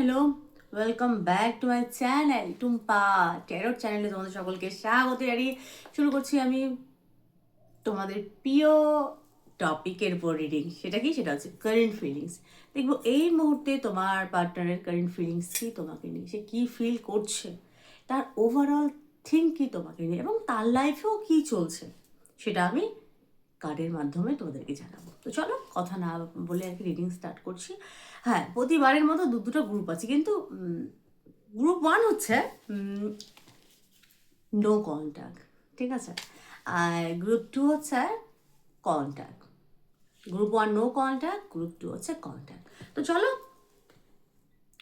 Hello welcome back to my channel Tumpa tarot চ্যানেলে তোমাদের সকলকে স্বাগত। জানিয়ে শুরু করছি আমি তোমাদের প্রিয় টপিকের উপর রিডিং সেটা কি? সেটা হচ্ছে কারেন্ট ফিলিংস দেখব এই মুহূর্তে তোমার পার্টনারের কারেন্ট ফিলিংস কি তোমাকে নিয়ে? সে কী ফিল করছে? তার ওভারঅল থিঙ্ক কি তোমাকে নিয়ে? এবং তার লাইফেও কি চলছে? সেটা আমি কার্ডের মাধ্যমে তোমাদেরকে জানাব। তো চলো, কথা না বলে আর কি রিডিং স্টার্ট করছি। হ্যাঁ প্রতিবারের মতো দু, দুটো গ্রুপ আছে। কিন্তু গ্রুপ ওয়ান হচ্ছে নো কন্ট্যাক্ট ঠিক আছে? আর গ্রুপ টু হচ্ছে contact group one no contact group two হচ্ছে কন্ট্যাক্ট তো চলো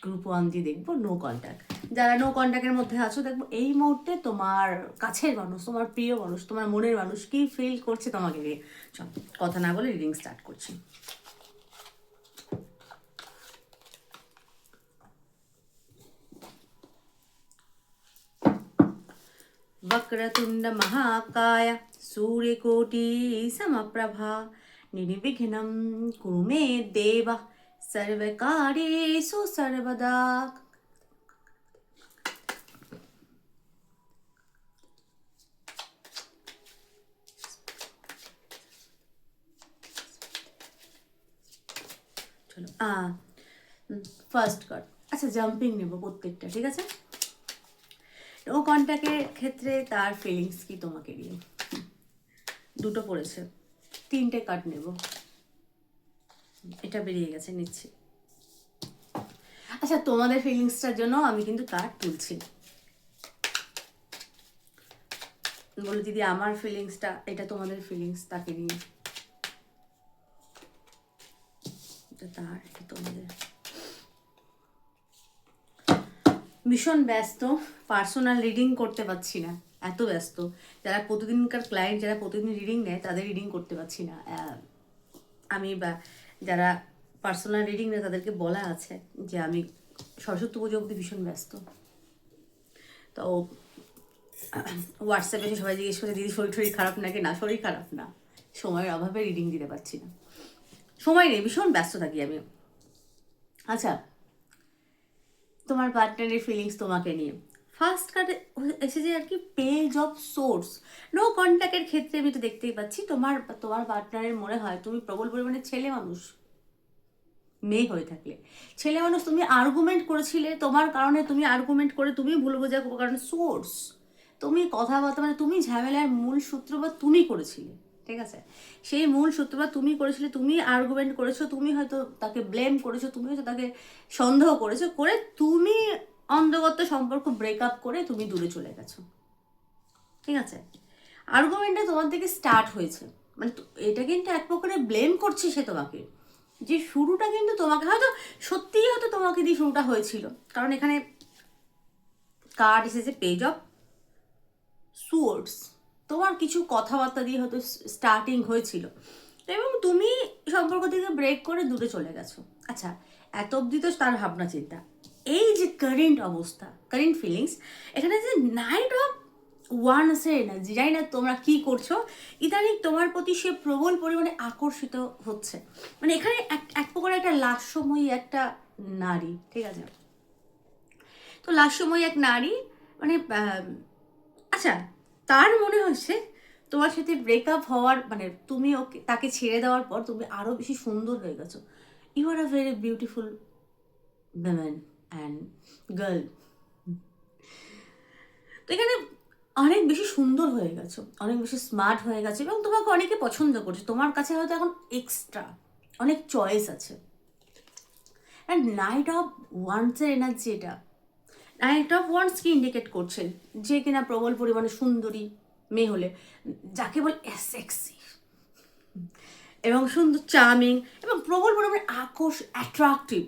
গ্রুপ ওয়ান দিয়ে দেখব নো কন্ট্যাক্ট যারা নো কন্ট্যাক্টের মধ্যে আছো, দেখব এই মুহূর্তে তোমার কাছের মানুষ, তোমার প্রিয় মানুষ, তোমার মনের মানুষ কি ফিল করছে তোমাকে চল, কথা না বলে রিডিং স্টার্ট করছি। वक्रतुण्ड महाकाय सूर्यकोटि समप्रभा निर्विघ्नं कुरु मे देव सर्वकार्येषु सर्वदा চলো ফার্স্ট কার্ড আচ্ছা জাম্পিং নেব প্রত্যেকটা ঠিক আছে নো কন্ট্যাক্টের ক্ষেত্রে তার ফিলিংস কি তোমাকে নিয়ে দুটো পড়েছে। তিনটে কার্ড নেব। এটা বেরিয়ে গেছে, নিচ্ছি। আচ্ছা তোমাদের ফিলিংসটার জন্য আমি কিন্তু কার্ড তুলছি। বলে দিদি, আমার ফিলিংসটা এটা তোমাদের ফিলিংস তাকে নিয়ে এটা তার, এটা তোমাদের। ভীষণ ব্যস্ত পার্সোনাল রিডিং করতে পারছি না, এত ব্যস্ত। যারা প্রতিদিনকার ক্লায়েন্ট যারা প্রতিদিন রিডিং নেয়, তাদের রিডিং করতে পারছি না। আমি বা যারা পার্সোনাল রিডিং নেয়, তাদেরকে বলা আছে যে আমি সরস্বতী পুজো অবধি ভীষণ ব্যস্ত। তো হোয়াটসঅ্যাপে এসে সবাই জিজ্ঞেস করে, দিদি, শরীর টরীর খারাপ নাকি? না, শরীর খারাপ না। সময়ের অভাবে রিডিং দিতে পারছি না। সময় নেই, ভীষণ ব্যস্ত থাকি আমি। আচ্ছা তোমার পার্টনারের ফিলিংস তোমাকে নিয়ে। ফার্স্ট কার্ডে এসেছে আর কি পেজ অফ সোর্স নো কন্ট্যাক্টের ক্ষেত্রে আমি তো দেখতেই পাচ্ছি, তোমার তোমার পার্টনারের মনে হয় তুমি প্রবল পরিমাণে ছেলে মানুষ, মেয়ে হয়ে থাকলে। ছেলে মানুষ, তুমি আর্গুমেন্ট করেছিলে, তোমার কারণে তুমি আর্গুমেন্ট করে তুমি ভুল বোঝা কারণে সোর্স তুমি কথাবার্তা মানে তুমি ঝামেলার মূল সূত্র সূত্রপাত তুমি করেছিলে। ঠিক আছে? সেই মূল সূত্রপাত তুমি করেছিলে, তুমি আর্গুমেন্ট করেছ, তুমি হয়তো তাকে ব্লেম করেছ, তুমি হয়তো তাকে সন্দেহ করেছ, করে তুমি অন্ধগত সম্পর্ক ব্রেকআপ করে তুমি দূরে চলে গেছো। ঠিক আছে? আর্গুমেন্টটা তোমার থেকে স্টার্ট হয়েছে। মানে এটা কিন্তু এক প্রকারে ব্লেম করছে সে তোমাকে। যে শুরুটা কিন্তু তোমাকে, হয়তো সত্যিই হয়তো তোমাকে দিয়ে শুরুটা হয়েছিল। কারণ এখানে কার্ড এসেছে পেজ অফ সুয়ার্ডস তোমার কিছু কথাবার্তা দিয়ে হয়তো স্টার্টিং হয়েছিল। এবং তুমি সম্পর্ক থেকে ব্রেক করে দূরে চলে গেছো। আচ্ছা এত অবধি তো তার ভাবনা চিন্তা। এই যে কারেন্ট অবস্থা কারেন্ট ফিলিংস এখানে যে নাইট অফ ওয়ান্সের এনার্জি জানি না তোমরা কি করছ, ইদানিং তোমার প্রতি সে প্রবল পরিমাণে আকর্ষিত হচ্ছে। মানে এখানে এক এক প্রকার একটা লাস্যময়ী একটা নারী, ঠিক আছে? তো লাস্যময়ী এক নারী মানে আচ্ছা তার মনে হচ্ছে তোমার সাথে ব্রেকআপ হওয়ার মানে তুমি ওকে, তাকে ছেড়ে দেওয়ার পর তুমি আরও বেশি সুন্দর হয়ে গেছো। You are a very beautiful women and girl তো এখানে অনেক বেশি সুন্দর হয়ে গেছো, অনেক বেশি স্মার্ট হয়ে গেছো এবং তোমাকে অনেকে পছন্দ করছে। তোমার কাছে হয়তো এখন এক্সট্রা অনেক চয়েস আছে। অ্যান্ড নাইট অফ ওয়ান্সের এনার্জি এটা নাইট অফ ওয়ান্স কি ইন্ডিকেট করছেন, যে কিনা প্রবল পরিমাণে সুন্দরী মেয়ে হলে, যাকে বলে সেক্সি এবং সুন্দর চার্মিং এবং প্রবল পরিমাণে আকর্ষ অ্যাট্রাকটিভ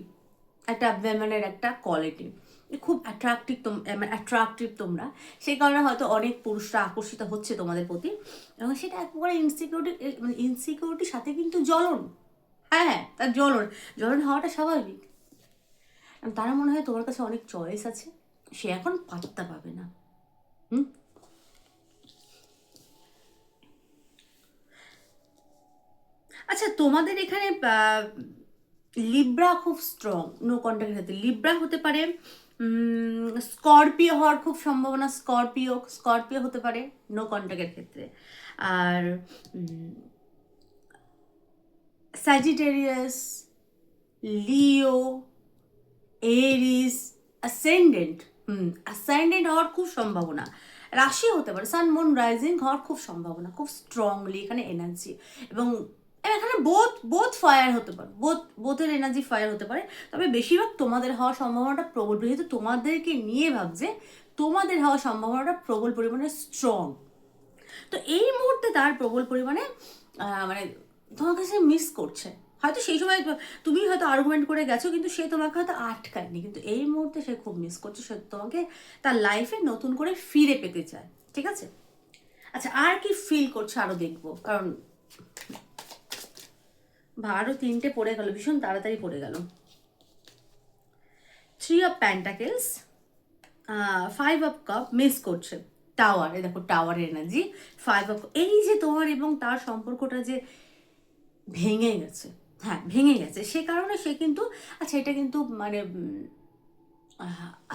একটা ওয়েমেনের একটা কোয়ালিটি খুব অ্যাট্রাকটিভ তোম অ্যাট্রাকটিভ তোমরা। সেই কারণে হয়তো অনেক পুরুষরা আকর্ষিত হচ্ছে তোমাদের প্রতি। এবং সেটা এক প্রকার ইনসিকিউরিটি মানে ইনসিকিউরিটির সাথে কিন্তু জ্বলন। হ্যাঁ হ্যাঁ তার জ্বলন। জ্বলন হওয়াটা স্বাভাবিক। তারা মনে হয় তোমার কাছে অনেক চয়েস আছে। সে এখন পাত্তা পাবে না। হুম? আচ্ছা তোমাদের এখানে লিব্রা খুব স্ট্রং নো কন্ট্যাক্টের ক্ষেত্রে লিব্রা হতে পারে স্করপিও হওয়ার খুব সম্ভাবনা স্করপিও স্করপিও হতে পারে নো কন্ট্যাক্টের ক্ষেত্রে। আর স্যাজিটেরিয়াস লিও এরিস অ্যাসেন্ডেন্ট হুম হওয়ার খুব সম্ভাবনা। রাশি হতে পারে, সান, মুন, রাইজিং হওয়ার খুব সম্ভাবনা, খুব স্ট্রংলি এখানে এনার্জি এবং এখানে বোথ বোথ ফায়ার হতে পারে বোধ বোথের এনার্জি ফায়ার হতে পারে। তবে বেশিরভাগ তোমাদের হওয়ার সম্ভাবনাটা প্রবল, যেহেতু তোমাদেরকে নিয়ে ভাবছে, তোমাদের হওয়ার সম্ভাবনাটা প্রবল পরিমাণে স্ট্রং তো এই মুহূর্তে তার প্রবল পরিমাণে মানে তোমাকে সে মিস করছে। হয়তো সেই সময় তুমি হয়তো আর্গুমেন্ট করে গেছো, কিন্তু সে তোমাকে হয়তো আটকায়নি। কিন্তু এই মুহূর্তে সে খুব মিস করছে, সে তোমাকে তার লাইফে নতুন করে ফিরে পেতে চায়। ঠিক আছে? আচ্ছা আর কি ফিল করছে আরও দেখব। কারণ আরও তিনটে পড়ে গেল, ভীষণ তাড়াতাড়ি পড়ে গেল। Three of pentacles five of cup miss করছে। টাওয়ার দেখো টাওয়ারের এনার্জি ফাইভ অফ এই যে তোমার এবং তার সম্পর্কটা যে ভেঙে গেছে। হ্যাঁ ভেঙে গেছে। সে কারণে সে কিন্তু আচ্ছা এটা কিন্তু মানে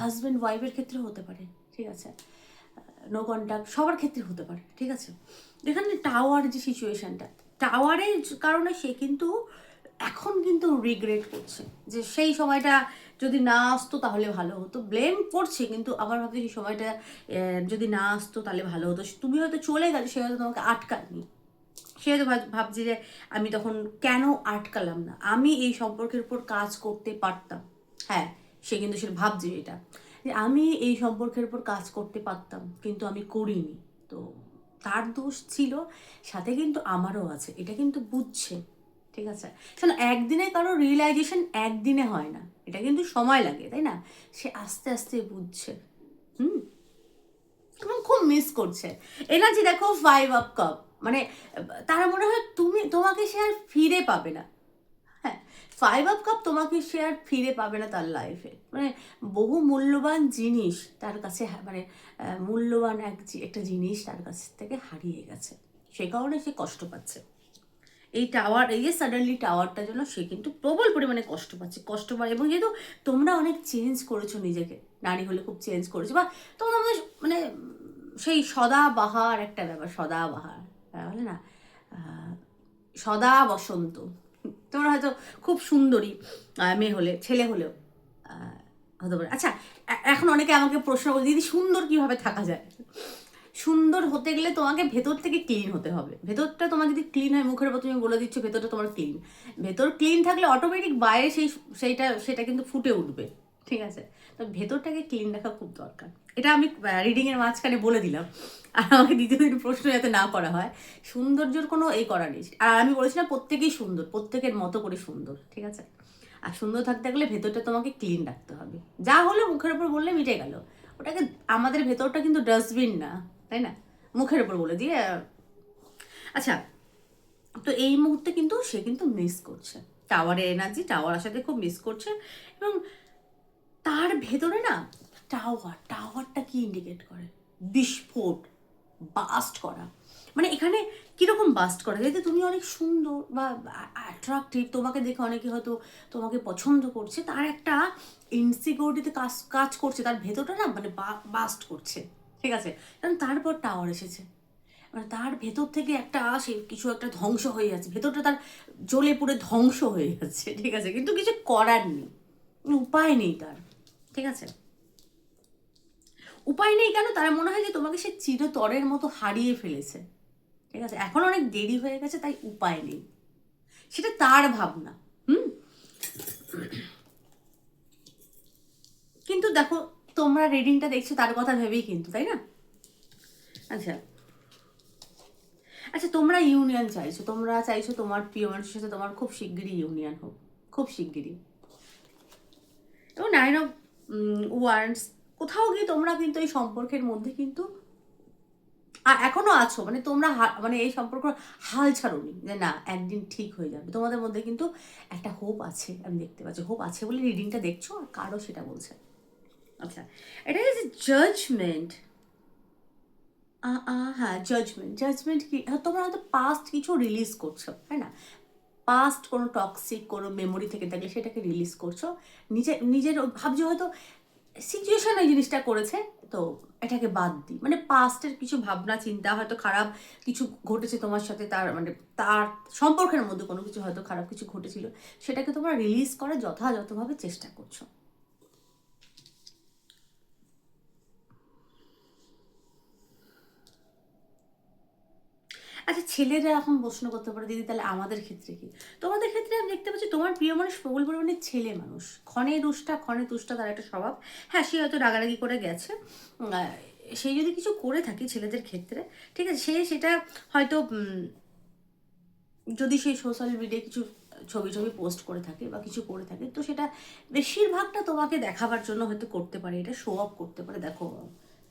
হাজব্যান্ড ওয়াইফের ক্ষেত্রে হতে পারে, ঠিক আছে? নো কন্ট্যাক্ট সবার ক্ষেত্রে হতে পারে, ঠিক আছে? এখানে টাওয়ার যে সিচুয়েশানটা টাওয়ারের কারণে সে কিন্তু এখন কিন্তু রিগ্রেট করছে, যে সেই সময়টা যদি না আসতো তাহলে ভালো হতো। ব্লেম করছে, কিন্তু আবার ভাবছি সেই সময়টা যদি না আসতো তাহলে ভালো হতো। তুমি হয়তো চলে গেলে, সে হয়তো তোমাকে আটকায়নি। সে হয়তো ভাবছি যে আমি তখন কেন আটকালাম না? আমি এই সম্পর্কের উপর কাজ করতে পারতাম। হ্যাঁ সে কিন্তু সে ভাবছে এটা যে আমি এই সম্পর্কের উপর কাজ করতে পারতাম, কিন্তু আমি করিনি। তো তার দোষ ছিল, সাথে কিন্তু আমারও আছে। এটা কিন্তু বুঝছে, ঠিক আছে? শোনো, একদিনে কারও রিয়েলাইজেশন একদিনে হয় না। এটা কিন্তু সময় লাগে, তাই না? সে আস্তে আস্তে বুঝছে। হুম? এবং খুব মিস করছে। এনার্জি দেখো ফাইভ আপ কাপ মানে তারা মনে হয় তুমি, তোমাকে সে আর ফিরে পাবে না। হ্যাঁ ফাইভ আপ কাপ তোমাকে সে আর ফিরে পাবে না তার লাইফে মানে বহু মূল্যবান জিনিস তার কাছে মানে মূল্যবান এক একটা জিনিস তার কাছ থেকে হারিয়ে গেছে। সে কারণে সে কষ্ট পাচ্ছে। এই টাওয়ার এই যে সাডেনলি টাওয়ারটার জন্য সে কিন্তু প্রবল পরিমাণে কষ্ট পাচ্ছে, কষ্ট পায়। এবং যেহেতু তোমরা অনেক চেঞ্জ করেছ নিজেকে, নারী হলে খুব চেঞ্জ করেছ, বা তোমরা মানে সেই সদা বাহার একটা ব্যাপার সদা বাহার বলে না সদা বসন্ত তোমরা হয়তো খুব সুন্দরী মেয়ে হলে, ছেলে হলেও হতে পারে। আচ্ছা এখন অনেকে আমাকে প্রশ্ন করে, দিদি সুন্দর কীভাবে থাকা যায়? সুন্দর হতে গেলে তোমাকে ভেতর থেকে ক্লিন হতে হবে। ভেতরটা তোমার যদি ক্লিন হয়, মুখের উপর তুমি বলে দিচ্ছ, ভেতরটা তোমার ক্লিন ভেতর ক্লিন থাকলে অটোমেটিক বাইরে সেই, সেইটা, সেটা কিন্তু ফুটে উঠবে। ঠিক আছে? তো ভেতরটাকে ক্লিন রাখা খুব দরকার। এটা আমি রিডিংয়ের মাঝখানে বলে দিলাম। আর আমাকে দ্বিতীয় দিন প্রশ্ন যাতে না করা হয়, সৌন্দর্যর কোনো এই করা নেই। আর আমি বলেছিলাম প্রত্যেকেই সুন্দর, প্রত্যেকের মতো করে সুন্দর, ঠিক আছে? আর সুন্দর থাকতে গেলে ভেতরটা তোমাকে ক্লিন রাখতে হবে। যা হলো মুখের উপর বললে মিটে গেল। ওটাকে, আমাদের ভেতরটা কিন্তু ডাস্টবিন না। তাই না? মুখের উপর বলে দিয়ে আচ্ছা তো এই মুহূর্তে কিন্তু সে কিন্তু মিস করছে। টাওয়ারের এনার্জি টাওয়ার আসাতে খুব মিস করছে এবং তার ভেতরে না টাওয়ার টাওয়ারটা কি ইন্ডিকেট করে? বিস্ফোট বাস্ট করা। মানে এখানে কীরকম বাস্ট করা? যেহেতু তুমি অনেক সুন্দর বা অ্যাট্রাকটিভ তোমাকে দেখে অনেকে হয়তো তোমাকে পছন্দ করছে। তার একটা ইনসিকিউরিটিতে কাজ কাজ করছে। তার ভেতরটা না মানে বাস্ট করছে। ঠিক আছে? কারণ তারপর টাওয়ার এসেছে। মানে তার ভেতর থেকে একটা আসে কিছু একটা ধ্বংস হয়ে যাচ্ছে। ভেতরটা তার জ্বলে পুরে ধ্বংস হয়ে যাচ্ছে, ঠিক আছে? কিন্তু কিছু করার নেই। উপায় নেই তার, ঠিক আছে? উপায় নেই কেন? তারা মনে হয় যে তোমাকে সে চিরতরের মতো হারিয়ে ফেলেছে, ঠিক আছে? এখন অনেক দেরি হয়ে গেছে, তাই উপায় নেই। সেটা তার ভাবনা, হুম? কিন্তু দেখো তোমরা রিডিংটা দেখছ, তার কথা ভেবেই কিন্তু, তাই না? আচ্ছা। আচ্ছা তোমরা ইউনিয়ন চাইছো, তোমরা চাইছো তোমার প্রিয় মানুষের সাথে তোমার খুব শিগগিরই ইউনিয়ন হোক, খুব শিগগিরই। এবং নাইন অফ ওয়ার্ডস কোথাও গিয়ে তোমরা কিন্তু এই সম্পর্কের মধ্যে কিন্তু আর এখনও আছো মানে তোমরা মানে এই সম্পর্ক হাল ছাড়োনি, যে না, একদিন ঠিক হয়ে যাবে। তোমাদের মধ্যে কিন্তু একটা হোপ আছে, আমি দেখতে পাচ্ছি। হোপ আছে বলে রিডিংটা দেখছ, আর কারও সেটা বলছে আচ্ছা এটা ইজ জাজমেন্ট হ্যাঁ জাজমেন্ট জাজমেন্ট কি হ্যাঁ, তোমরা হয়তো পাস্ট কিছু রিলিজ করছ তাই না? পাস্ট কোনো টক্সিক কোনো মেমোরি থেকে থাকলে সেটাকে রিলিজ করছ নিজের নিজের ভাবছ হয়তো সিচুয়েশন ওই জিনিসটা করেছে তো এটাকে বাদ দিই। মানে পাস্টের কিছু ভাবনা চিন্তা হয়তো খারাপ কিছু ঘটেছে তোমার সাথে তার মানে তার সম্পর্কের মধ্যে কোনো কিছু হয়তো খারাপ কিছু ঘটেছিল সেটাকে তোমরা রিলিজ করার যথাযথভাবে চেষ্টা করছ। আচ্ছা ছেলেরা এখন প্রশ্ন করতে পারে, দিদি, তাহলে আমাদের ক্ষেত্রে কি? তোমাদের ক্ষেত্রে আমি দেখতে পাচ্ছি, তোমার প্রিয় মানুষ প্রবল পরিমাণে ছেলে মানুষ। ক্ষণে দুষ্টা, ক্ষণে তুষ্টা, তার একটা স্বভাব। হ্যাঁ সে হয়তো রাগারাগি করে গেছে। সেই যদি কিছু করে থাকে ছেলেদের ক্ষেত্রে, ঠিক আছে, সে সেটা হয়তো যদি সেই সোশ্যাল মিডিয়ায় কিছু ছবি ছবি পোস্ট করে থাকে বা কিছু করে থাকে, তো সেটা বেশিরভাগটা তোমাকে দেখাবার জন্য হয়তো করতে পারে, এটা শো অফ করতে পারে, দেখো।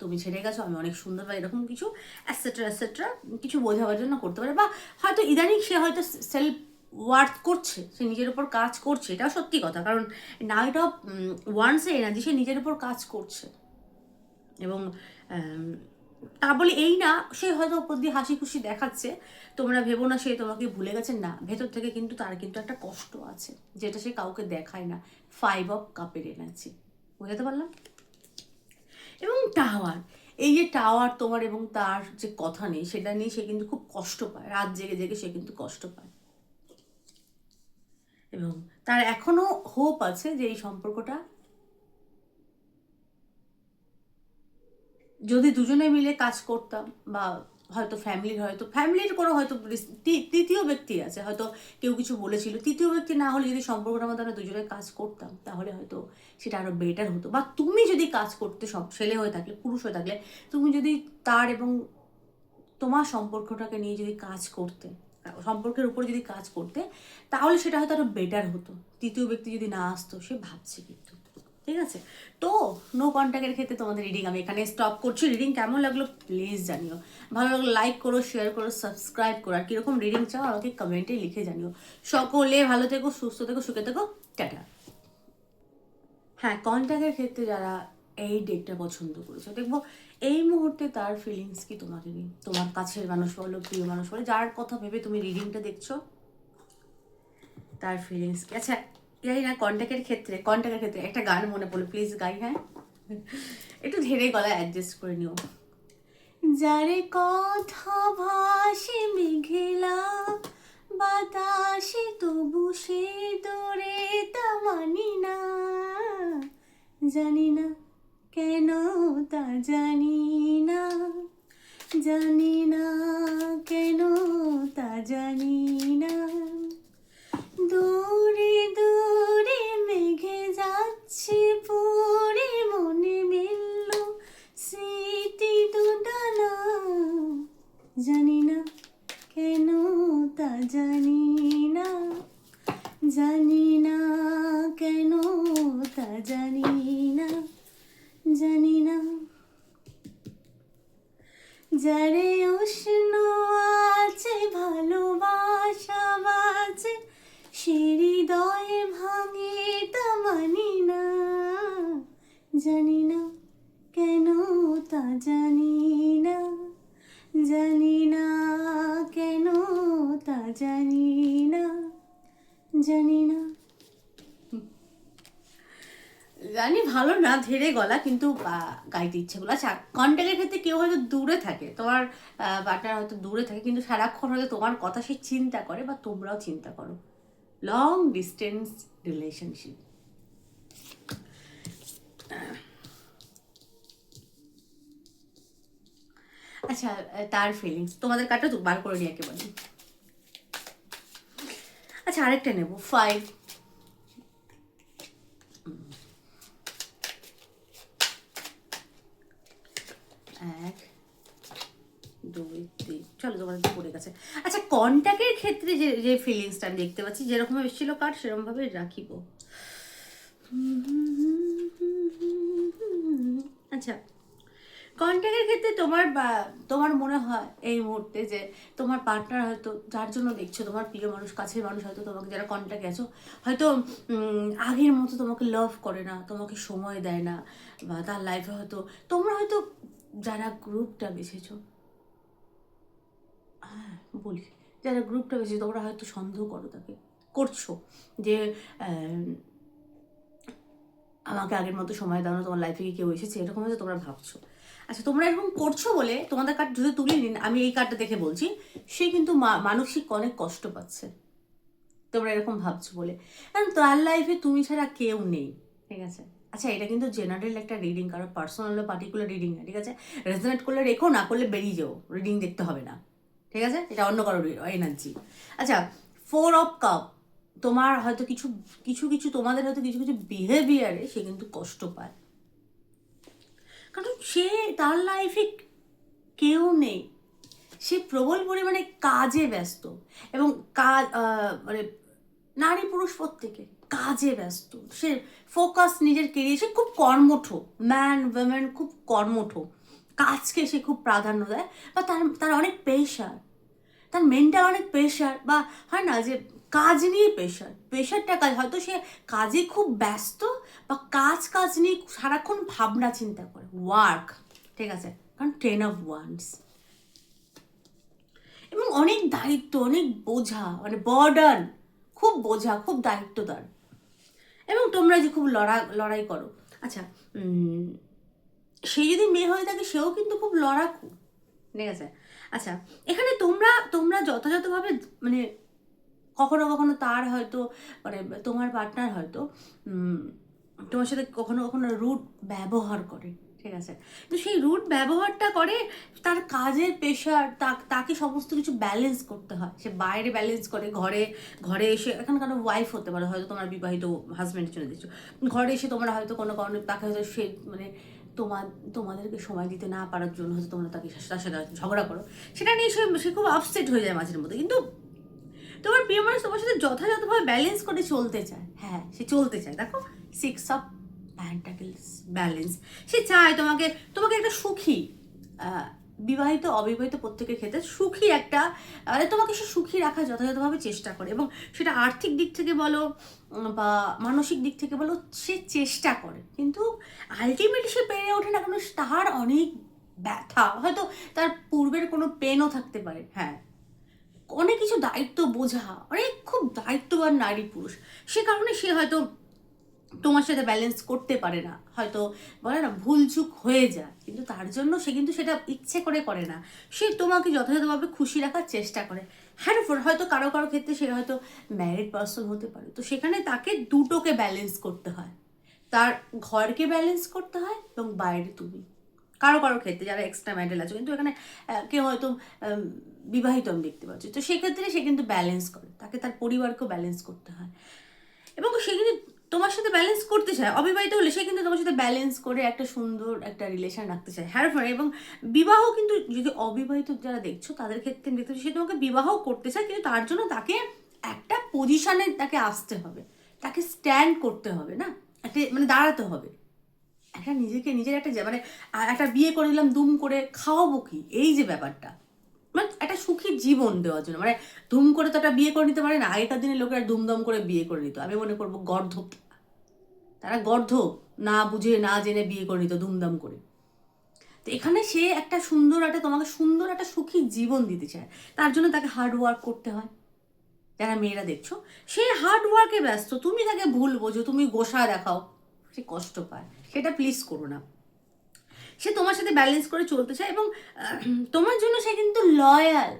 তুমি ছেড়ে গেছো, আমি অনেক সুন্দর বা এরকম কিছু অ্যাসেট্রা অ্যাসেট্রা কিছু বোঝাবার জন্য করতে পারে। বা হয়তো ইদানিং সে হয়তো সেলফ ওয়ার্থ করছে, সে নিজের উপর কাজ করছে, এটাও সত্যি কথা। কারণ নাইট অফ ওয়ান্সে এনার্জি সে নিজের উপর কাজ করছে। এবং তা বলে এই না, সে হয়তো ওপর দিয়ে হাসি খুশি দেখাচ্ছে, তোমরা ভেবো না সে তোমাকে ভুলে গেছে। না, ভেতর থেকে কিন্তু তার কিন্তু একটা কষ্ট আছে, যেটা সে কাউকে দেখায় না। ফাইভ অফ কাপের এনার্জি বুঝাতে পারলাম? এবং টাওয়ার। এই যে টাওয়ার তোমার এবং তার যে কথা নেই, সেটা নিয়ে সে কিন্তু খুব কষ্ট পায়। রাত জেগে জেগে সে কিন্তু কষ্ট পায়। এবং তার এখনও হোপ আছে যে এই সম্পর্কটা যদি দুজনে মিলে কাজ করতাম বা হয়তো ফ্যামিলির হয়তো ফ্যামিলির কোনো হয়তো তৃতীয় ব্যক্তি আছে, হয়তো কেউ কিছু বলেছিল। তৃতীয় ব্যক্তি না হলে যদি সম্পর্কটার মধ্যে আমরা দুজনে কাজ করতাম, তাহলে হয়তো সেটা আরও বেটার হতো। বা তুমি যদি কাজ করতে সব ছেলে হয়ে থাকলে, পুরুষ হয়ে থাকলে, তুমি যদি তার এবং তোমার সম্পর্কটাকে নিয়ে যদি কাজ করতে, সম্পর্কের উপর যদি কাজ করতে, তাহলে সেটা হয়তো আরও বেটার হতো। তৃতীয় ব্যক্তি যদি না আসতো, সে ভাবছে কিন্তু ঠিক আছে? তো নো কন্ট্যাক্টের ক্ষেত্রে তোমাদের রিডিং আমি এখানে স্টপ করছি। রিডিং কেমন লাগল প্লিজ জানিও। ভালো লাগল লাইক করো শেয়ার করো সাবস্ক্রাইব করো। আর কীরকম রিডিং চাও আমাকে কমেন্টে লিখে জানিও। সকলে ভালো থেকো, সুস্থ থেকো, সুখে থেকো। টাটা। হ্যাঁ কন্ট্যাক্টের ক্ষেত্রে যারা এই ডেটটা পছন্দ করেছে, দেখব এই মুহূর্তে তার ফিলিংস কি তোমাকে নিয়ে? তোমার কাছের মানুষ বলো, প্রিয় মানুষ বলো, যার কথা ভেবে তুমি রিডিংটা দেখছ, তার ফিলিংস কি? আচ্ছা জানি না কন্ট্যাক্টের ক্ষেত্রে কন্ট্যাক্টের ক্ষেত্রে, একটা গান মনে পড়ল প্লিজ গাই হ্যাঁ? একটু ধীরে গলায় অ্যাডজাস্ট করে নিও। যারে কথা ভাসে মেঘেলা, বাতাসে তবু সে দূরে তা মানি না। জানি না কেন তা জানি না। জানি না কেন তা জানি না। দূরে দূরে মেঘে যাচ্ছে পরে মনে মিলল স্মৃতি দুডানা জানি না কেন তা জানি না। জানি না কেন তা জানি না। জানি না। যারে উষ্ণ জানি না কেন তা জানি না জানি না কেন তা জানি না জানি না জানি ভালো না ধীরে গলা, কিন্তু গাইতে ইচ্ছে করল। আচ্ছা কন্ট্যাক্টের ক্ষেত্রে কেউ হয়তো দূরে থাকে, তোমার পার্টনার হয়তো দূরে থাকে, কিন্তু সারাক্ষণ হয়তো তোমার কথা সে চিন্তা করে বা তোমরাও চিন্তা করো। লং ডিস্টেন্স রিলেশনশিপ আচ্ছা তার ফিলিংস তোমাদের কাটা বার করে নিয়ে একেবারে আচ্ছা আরেকটা নেব। ফাইভ এক, দুই, তিন। চলো, তোমাদের তো পড়ে গেছে। আচ্ছা কন্ট্যাক্টের ক্ষেত্রে যে যে ফিলিংসটা আমি দেখতে পাচ্ছি যেরকম এসেছিল কার্ড সেরকমভাবে রাখিব আচ্ছা কন্ট্যাক্টের ক্ষেত্রে তোমার তোমার মনে হয় এই মুহূর্তে যে তোমার পার্টনার হয়তো, যার জন্য দেখছ তোমার প্রিয় মানুষ, কাছের মানুষ হয়তো তোমাকে যারা কন্ট্যাক্টে আছো, হয়তো আগের মতো তোমাকে লাভ করে না, তোমাকে সময় দেয় না, বা তার লাইফে হয়তো, তোমরা হয়তো যারা গ্রুপটা বেছেছো হ্যাঁ বলি, যারা গ্রুপটা বেশি তোমরা হয়তো সন্দেহ করো তাকে, করছ যে আমাকে আগের মতো সময় দাও না, তোমার লাইফে কি কেউ এসেছে, এরকম হয়তো তোমরা ভাবছ। আচ্ছা তোমরা এরকম করছ বলে তোমাদের কার্ড যদি তুলে নিন, আমি এই কার্ডটা দেখে বলছি, সে কিন্তু মানসিক অনেক কষ্ট পাচ্ছে। তোমরা এরকম ভাবছ বলে। কারণ তার লাইফে তুমি ছাড়া কেউ নেই, ঠিক আছে? আচ্ছা এটা কিন্তু জেনারেল একটা রিডিং কারও পার্সোনাল বা পার্টিকুলার রিডিং না, ঠিক আছে? রেজনেট করলে রেখো, না করলে বেরিয়ে যাও রিডিং দেখতে হবে না, ঠিক আছে? এটা অন্য কারও এনার্জি আচ্ছা ফোর অফ কাপ তোমার হয়তো কিছু কিছু কিছু তোমাদের হয়তো কিছু কিছু বিহেভিয়ারে সে কিন্তু কষ্ট পায়। কারণ সে তার লাইফে কেউ নেই। সে প্রবল পরিমাণে কাজে ব্যস্ত এবং কাজ মানে নারী পুরুষ প্রত্যেকে কাজে ব্যস্ত। সে ফোকাস নিজের কেরিয়ার সে খুব কর্মঠ। ম্যান উইমেন খুব কর্মঠ। কাজকে সে খুব প্রাধান্য দেয়। বা তার তার অনেক প্রেশার তার মেন্টাল অনেক প্রেশার বা হয় না যে কাজ নিয়ে প্রেশার প্রেশারটা কাজ, হয়তো সে কাজে খুব ব্যস্ত বা কাজ কাজ নিয়ে সারাক্ষণ ভাবনা চিন্তা করে। ওয়ার্ক ঠিক আছে? কারণ টেন অফ ওয়ান্স এবং অনেক দায়িত্ব, অনেক বোঝা মানে বর্ডান খুব বোঝা, খুব দায়িত্বদার। এবং তোমরা যে খুব লড়া, লড়াই করো। আচ্ছা সে যদি মেয়ে হয়ে থাকে, সেও কিন্তু খুব লড়াকু, ঠিক আছে? আচ্ছা এখানে তোমরা তোমরা যথাযথভাবে মানে কখনো কখনো তার হয়তো মানে তোমার পার্টনার হয়তো তোমার সাথে কখনো কখনো রুট ব্যবহার করে, ঠিক আছে? তো সেই রুট ব্যবহারটা করে তার কাজের পেশার তাকে সমস্ত কিছু ব্যালেন্স করতে হয়। সে বাইরে ব্যালেন্স করে, ঘরে ঘরে এসে, এখন কারও ওয়াইফ হতে পারে, হয়তো তোমার বিবাহিত হাজব্যান্ডের জন্য দিচ্ছ ঘরে এসে তোমরা হয়তো কোনো কারণে তাকে হয়তো সে মানে তোমার তোমাদেরকে সময় দিতে না পারার জন্য হয়তো তোমরা তাকে, তার সাথে ঝগড়া করো। সেটা নিয়ে সে সে খুব আপসেট হয়ে যায় মাঝের মধ্যে। কিন্তু তোমার প্রিয় মানুষ তোমার সাথে যথাযথভাবে ব্যালেন্স করে চলতে চায়। হ্যাঁ সে চলতে চায়। দেখো সিক্স অফ প্যান্টাকেলস ব্যালেন্স সে চায় তোমাকে তোমাকে একটা সুখী বিবাহিত, অবিবাহিত প্রত্যেকের ক্ষেত্রে সুখী একটা মানে তোমাকে সে সুখী রাখার যথাযথভাবে চেষ্টা করে এবং সেটা আর্থিক দিক থেকে বলো বা মানসিক দিক থেকে বলো, সে চেষ্টা করে। কিন্তু আলটিমেটলি সে পেরে ওঠে না, কারণ তার অনেক ব্যথা। হয়তো তার পূর্বের কোনো পেনও থাকতে পারে। হ্যাঁ অনেক কিছু দায়িত্ব বোঝা, অনেক খুব দায়িত্ববান নারী পুরুষ। সে কারণে সে হয়তো তোমার সাথে ব্যালেন্স করতে পারে না। হয়তো বলে না, ভুলচুক হয়ে যায়। কিন্তু তার জন্য সে কিন্তু সেটা ইচ্ছে করে করে না। সে তোমাকে যথাযথভাবে খুশি রাখার চেষ্টা করে। হ্যাঁ ফোর হয়তো কারও কারও ক্ষেত্রে সে হয়তো ম্যারিড পার্সন হতে পারে। তো সেখানে তাকে দুটোকে ব্যালেন্স করতে হয়। তার ঘরকে ব্যালেন্স করতে হয় এবং বাইরে তুমি কারও কারও ক্ষেত্রে যারা এক্সট্রা ম্যান্ডেল আছে, কিন্তু এখানে কেউ হয়তো বিবাহিত আমি দেখতে পাচ্ছি তো সেক্ষেত্রে সে কিন্তু ব্যালেন্স করে। তাকে তার পরিবারকেও ব্যালেন্স করতে হয়। এবং সে কিন্তু তোমার সাথে ব্যালেন্স করতে চায়। অবিবাহিত হলে সে কিন্তু তোমার সাথে ব্যালেন্স করে একটা সুন্দর একটা রিলেশন রাখতে চায়। হ্যাঁ ফলে এবং বিবাহ কিন্তু যদি অবিবাহিত যারা দেখছ, তাদের ক্ষেত্রে দেখতে সে তোমাকে বিবাহ করতে চায়, কিন্তু তার জন্য তাকে একটা পজিশনে তাকে আসতে হবে। তাকে স্ট্যান্ড করতে হবে, না? একটা মানে দাঁড়াতে হবে। একটা নিজেকে নিজের একটা মানে একটা বিয়ে করে দিলাম দুম করে খাওয়াবো কি? এই যে ব্যাপারটা। মানে একটা সুখী জীবন দেওয়ার জন্য। মানে ধুম করে তো একটা বিয়ে করে নিতে পারে না, আগেকার দিনে লোকেরা দুমদম করে বিয়ে করে নিত। আমি মনে করব গর্ধ তারা গর্ধ না বুঝে, না জেনে বিয়ে করে নিত ধুমধাম করে। তো এখানে সে একটা সুন্দর একটা, তোমাকে সুন্দর একটা সুখী জীবন দিতে চায়। তার জন্য তাকে হার্ড ওয়ার্ক করতে হয়। যারা মেয়েরা দেখছ, সে হার্ড ওয়ার্কে ব্যস্ত। তুমি তাকে ভুল বোঝো, তুমি গোসা দেখাও। সে কষ্ট পায় সেটা প্লিজ করো না সে তোমার সাথে ব্যালেন্স করে চলতে চায় এবং তোমার জন্য সে কিন্তু লয়াল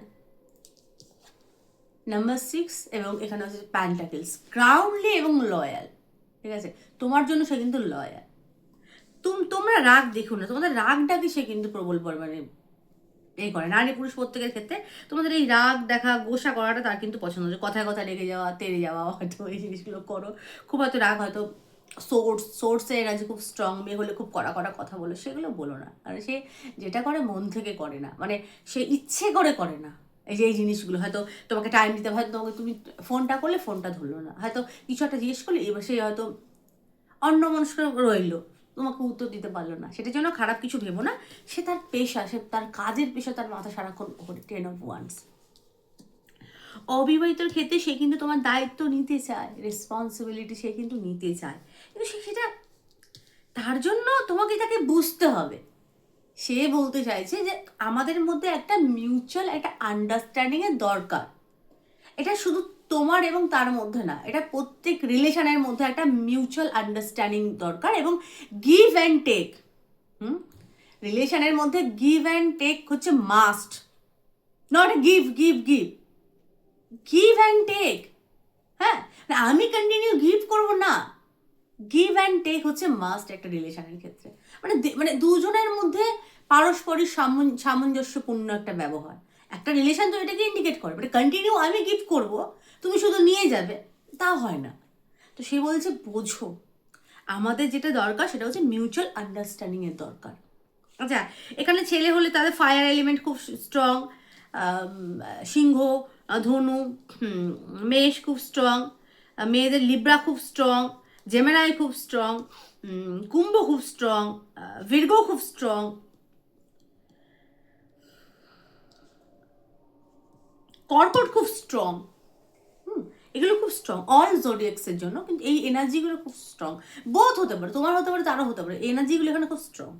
নাম্বার সিক্স এবং এখানে হচ্ছে প্যান্টাকেলস গ্রাউন্ডলি এবং লয়াল ঠিক আছে? তোমার জন্য সে কিন্তু লয়াল তুম, তোমরা রাগ দেখো না। তোমাদের রাগটাকে সে কিন্তু প্রবল পরিমাণে এই করে। নারী পুরুষ প্রত্যেকের ক্ষেত্রে তোমাদের এই রাগ দেখা, গোসা করাটা তার কিন্তু পছন্দ। কথায় কথায় লেগে যাওয়া তেড়ে যাওয়া, হয়তো এই জিনিসগুলো করো। খুব হয়তো রাগ হয়তো সোর্স সোর্সে এরা যে খুব স্ট্রং মেয়ে হলে খুব কড়া কড়া কথা বলে, সেগুলো বলো না। আর সে যেটা করে মন থেকে করে না। মানে সে ইচ্ছে করে করে না এই যে এই জিনিসগুলো। হয়তো তোমাকে টাইম দিতে হয়তো তোমাকে তুমি ফোনটা করলে ফোনটা ধরলো না। হয়তো কিছু একটা জিজ্ঞেস করলে এবার সে হয়তো অন্য মানুষকে রইল। তোমাকে উত্তর দিতে পারল না। সেটার জন্য খারাপ কিছু ভেবো না। সে তার পেশা, সে তার কাজের পেশা তার মাথা সারাক্ষণ টেন অফ ওয়ান্স অবিবাহিতর ক্ষেত্রে সে কিন্তু তোমার দায়িত্ব নিতে চায় রেসপন্সিবিলিটি সে কিন্তু নিতে চায়। কিন্তু সে সেটা, তার জন্য তোমাকে তাকে বুঝতে হবে। সে বলতে চাইছে যে আমাদের মধ্যে একটা মিউচুয়াল একটা আন্ডারস্ট্যান্ডিং এর দরকার। এটা শুধু তোমার এবং তার মধ্যে না, এটা প্রত্যেক রিলেশনের মধ্যে একটা মিউচুয়াল আন্ডারস্ট্যান্ডিং দরকার এবং গিভ অ্যান্ড টেক হুম? রিলেশনের মধ্যে গিভ অ্যান্ড টেক হচ্ছে must not give give give give and take হ্যাঁ? মানে আমি কন্টিনিউ গিভ করব না। গিভ অ্যান্ড টেক হচ্ছে মাস্ট একটা রিলেশনের ক্ষেত্রে। মানে মানে দুজনের মধ্যে পারস্পরিক সামঞ্জস্যপূর্ণ একটা ব্যবহার। একটা রিলেশন তো এটাকে ইন্ডিকেট করে। মানে কন্টিনিউ আমি গিফট করব, তুমি শুধু নিয়ে যাবে, তা হয় না। তো সে বলছে, বোঝো। আমাদের যেটা দরকার সেটা হচ্ছে মিউচুয়াল আন্ডারস্ট্যান্ডিংয়ের দরকার। আচ্ছা এখানে ছেলে হলে তাদের ফায়ার এলিমেন্ট খুব স্ট্রং সিংহ ধনু মেষ খুব স্ট্রং মেয়েদের লিব্রা খুব স্ট্রং জেমেনাই খুব স্ট্রং কুম্ভ খুব স্ট্রং ভির্গো খুব স্ট্রং কর্কট খুব স্ট্রং এগুলো খুব স্ট্রং অল জোডিয়াক্সের জন্য, কিন্তু এই এনার্জিগুলো খুব স্ট্রং বোধ হতে পারে, তোমার হতে পারে, তারও হতে পারে এনার্জিগুলো এখানে খুব স্ট্রং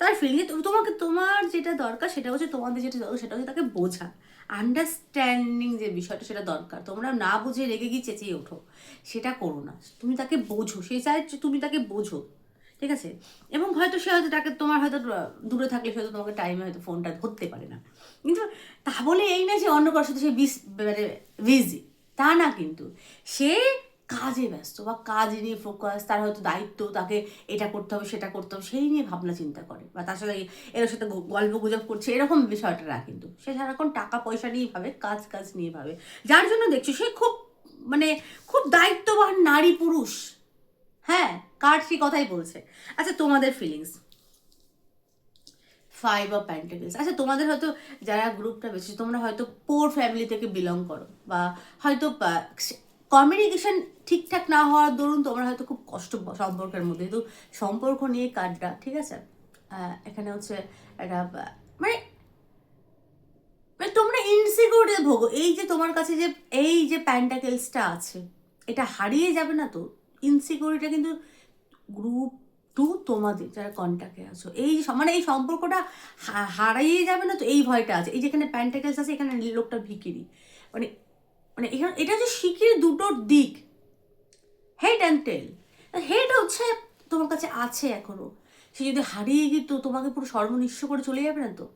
তার ফিলিংয়ে তোমাকে, তোমার যেটা দরকার, সেটা হচ্ছে তোমাদের যেটা দরকার, সেটা হচ্ছে তাকে বোঝা। আন্ডারস্ট্যান্ডিং যে বিষয়টা সেটা দরকার। তোমরা না বুঝে রেগে গিয়ে চেঁচিয়ে ওঠো। সেটা করো না। তুমি তাকে বোঝো। সে চায় তুমি তাকে বোঝো। ঠিক আছে? এবং হয়তো সে হয়তো তাকে তোমার হয়তো দূরে থাকলে হয়তো তোমাকে টাইমে হয়তো ফোনটা ধরতে পারে না। কিন্তু তা বলে এই না যে অন্য কারোর সাথে সে বিস মানে বিজি তা না কিন্তু। সে কাজে ব্যস্ত বা কাজ নিয়ে ফোকাস তার হয়তো দায়িত্ব, তাকে এটা করতে হবে, সেটা করতে হবে, সেই নিয়ে ভাবনা চিন্তা করে। বা তার সাথে এর সাথে গল্প গুজব করছে, এরকম বিষয়টা না কিন্তু। সে সারাক্ষণ টাকা পয়সা নিয়ে ভাবে, কাজ কাজ নিয়ে ভাবে। যার জন্য দেখছ, সে খুব মানে খুব দায়িত্ববান নারী পুরুষ। হ্যাঁ কার সে কথাই বলছে। আচ্ছা তোমাদের ফিলিংস ফাইভ অফ প্যান্টাকেলস আচ্ছা তোমাদের হয়তো যারা গ্রুপটা বেশি তোমরা হয়তো পোর ফ্যামিলি থেকে বিলং করো, বা হয়তো কমিউনিকেশন ঠিকঠাক না হওয়ার দরুন তোমরা হয়তো খুব কষ্ট সম্পর্কের মধ্যে। কিন্তু সম্পর্ক নিয়ে কার্ডটা ঠিক আছে? এখানে হচ্ছে একটা মানে মানে তোমরা ইনসিকিউরিটি ভোগো। এই যে তোমার কাছে যে, এই যে প্যান্টাকেলসটা আছে, এটা হারিয়ে যাবে না তো? ইনসিকিউরিটি কিন্তু গ্রুপ টু তোমাদের যারা কন্ট্যাক্টে আছো। এই মানে এই সম্পর্কটা হারিয়ে যাবে না তো? এই ভয়টা আছে। এই যেখানে প্যান্টাকেলস আছে, এখানে লোকটা ভিকিরি মানে মানে এখানে, এটা হচ্ছে শিখির দুটো দিক। হেড অ্যান্ড টেল হেড হচ্ছে তোমার কাছে আছে এখনও। সে যদি হারিয়ে গিয়ে তো তোমাকে পুরো সর্বনিঃস্ব করে চলে যাবে না তো?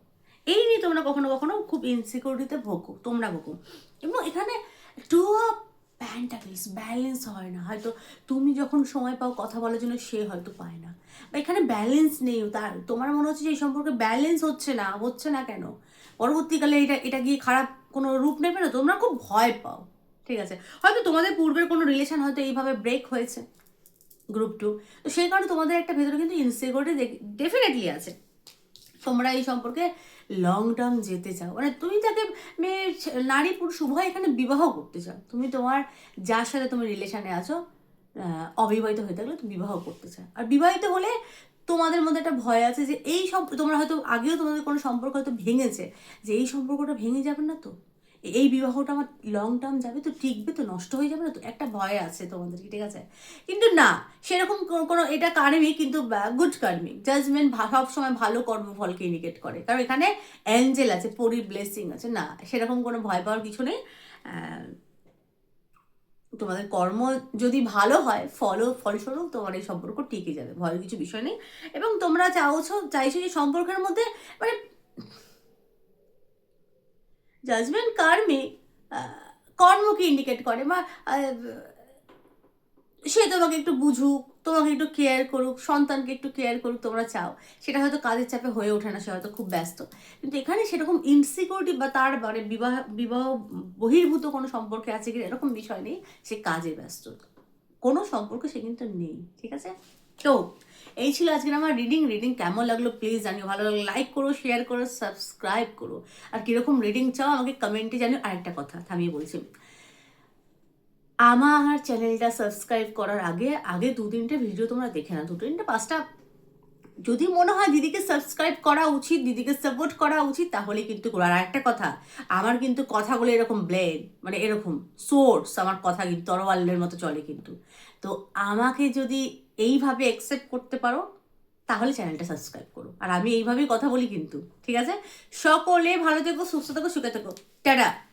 এই নিয়ে তোমরা কখনো কখনো খুব ইনসিকিউরিটিতে ভোগো, তোমরা ভোগো। এবং এখানে টু অফ প্যান্টাকেলস ব্যালেন্স হয় না। হয়তো তুমি যখন সময় পাও কথা বলার জন্য সে হয়তো পায় না। বা এখানে ব্যালেন্স নেই তার। তোমার মনে হচ্ছে যে এই সম্পর্কে ব্যালেন্স হচ্ছে না হচ্ছে না কেন? পরবর্তীকালে এটা এটা গিয়ে খারাপ কোনো রূপ নেবে না, তোমরা খুব ভয় পাও, ঠিক আছে? হয়তো তোমাদের পূর্বের কোনো রিলেশন হয়তো এইভাবে ব্রেক হয়েছে গ্রুপ টু তো সেই কারণে তোমাদের একটা ভেতরে কিন্তু ইনসিকিউরিটি ডেফিনেটলি আছে। তোমরা এই সম্পর্কে লং টার্ম যেতে চাও। মানে তুমি তাকে মেয়ে, নারী, পুরুষ, উভয় এখানে বিবাহ করতে চাও। তুমি তোমার যার সাথে তুমি রিলেশনে আছো অবিবাহিত হয়ে থাকলে তুমি বিবাহ করতে চাও। আর বিবাহিত হলে তোমাদের মধ্যে একটা ভয় আছে যে এই সব, তোমরা হয়তো আগেও তোমাদের কোনো সম্পর্ক হয়তো ভেঙেছে, যে এই সম্পর্কটা ভেঙে যাবে না তো? এই বিবাহটা আমার লং টার্ম যাবে তো, টিকবে তো, নষ্ট হয়ে যাবে না তো? একটা ভয় আছে তোমাদের ঠিক আছে? কিন্তু না, সেরকম কোনো এটা কার্মিক কিন্তু গুড কার্মিক জাজমেন্ট সব সময় ভালো কর্মফলকে ইন্ডিকেট করে। কারণ এখানে অ্যাঞ্জেল আছে, পরি ব্লেসিং আছে, না, সেরকম কোনো ভয় পাওয়ার কিছু নেই। তোমাদের কর্ম যদি ভালো হয় ফল ফলস্বরূপ তোমার এই সম্পর্ক টিকে যাবে ভয়ের কিছু বিষয় নেই। এবং তোমরা চাওছো, চাইছো যে সম্পর্কের মধ্যে মানে জাজমেন্ট কার্মে কর্মকে ইন্ডিকেট করে বা সে তোমাকে একটু বুঝুক তোমাকে একটু কেয়ার করুক, সন্তানকে একটু কেয়ার করুক, তোমরা চাও। সেটা হয়তো কাজের চাপে হয়ে ওঠে না, সে হয়তো খুব ব্যস্ত। কিন্তু এখানে সেরকম ইনসিকিউরিটি বা তার মানে বিবাহ বিবাহ বহির্ভূত কোনো সম্পর্কে আছে কি এরকম বিষয় নেই, সে কাজে ব্যস্ত। কোনো সম্পর্ক সে কিন্তু নেই, ঠিক আছে? তো, এই ছিল আজকের আমার রিডিং রিডিং কেমন লাগল প্লিজ জানিও। ভালো লাগল লাইক করো শেয়ার করো সাবস্ক্রাইব করো। আর কীরকম রিডিং চাও আমাকে কমেন্টে জানিও। আরেকটা কথা থামিয়ে বলছি। আমার চ্যানেলটা সাবস্ক্রাইব করার আগে আগে দু তিনটে ভিডিও তোমরা দেখে না দু তিনটে পাঁচটা। যদি মনে হয় দিদিকে সাবস্ক্রাইব করা উচিত, দিদিকে সাপোর্ট করা উচিত, তাহলে কিন্তু। আর একটা কথা, আমার কিন্তু কথাগুলো এরকম ব্লেড মানে এরকম সোর্স আমার কথা কিন্তু তরোয়ালের মতো চলে কিন্তু। তো আমাকে যদি এইভাবে অ্যাকসেপ্ট করতে পারো, তাহলে চ্যানেলটা সাবস্ক্রাইব করো। আর আমি এইভাবেই কথা বলি কিন্তু, ঠিক আছে? সকলে ভালো থেকো, সুস্থ থেকো, সুখে থেকো। টাটা!